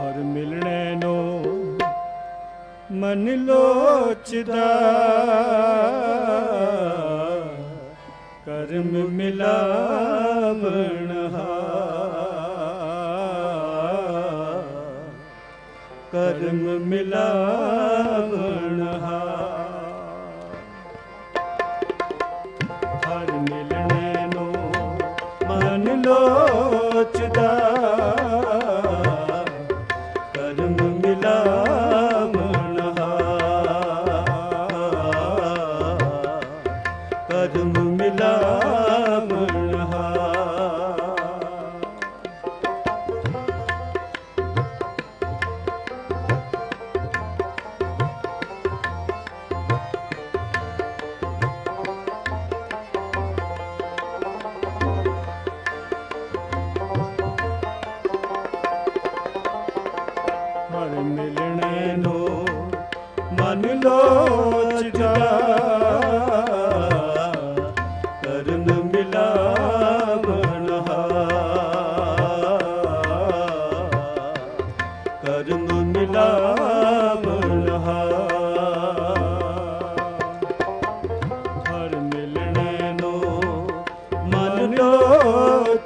ਹਰ ਮਿਲਣੇ ਨੂੰ ਮਨ ਲੋਚਦਾ। ਕਰਮ ਮਿਲਾਵਣ ਕਰਮ ਮਿਲਾਵਣ ਹਰ ਮਿਲਣੇ ਨੂੰ ਮਨ ਲੋਚਦਾ। ਕਰਮ ਮਿਲਾਵਣ ਹਾਰ ਹਰ ਮਿਲਣੇ ਨੂੰ ਮਨ ਲੋਚਦਾ।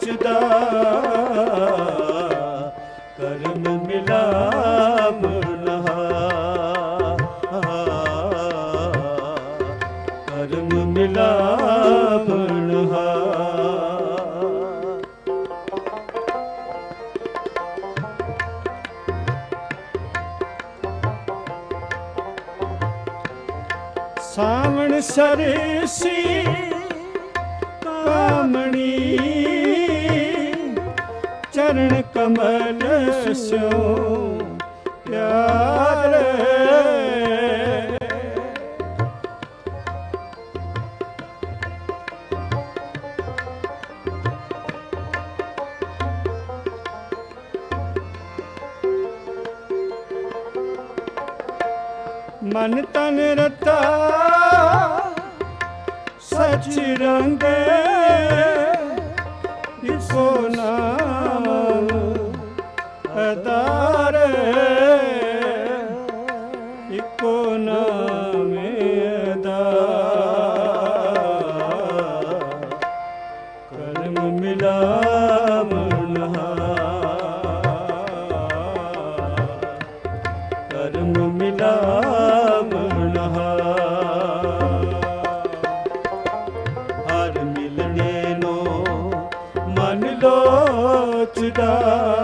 ਲੋਚਦਾ ਕਰਮ ਮਿਲਾਮ ਹਾਰ ਕਰਮ ਮਿਲਾਵਣ ਹਾਰ ਸਾਵਣ ਸਰਸੀ ਕਾਮਣੀ ਚਰਨ ਕਮਲ ਸੋ ਪਿਆਰੇ ਮਨ ਤਨ ਰਤਾ ਸਚ ਰੰਗੇ ਇਸੋ ਨਾਮ। ਅਦਾਰ ਇਕੋ ਨਾਮ ਅਦਾਰ ਕਰਮ ਮਿਲਾਵਣ ਹਾਰ ਕਰਮ ਮਿਲਾਵਣ ਹਾਰ ਹਰ ਮਿਲਣੇ ਨੂੰ ਮਨ ਲੋਚਦਾ।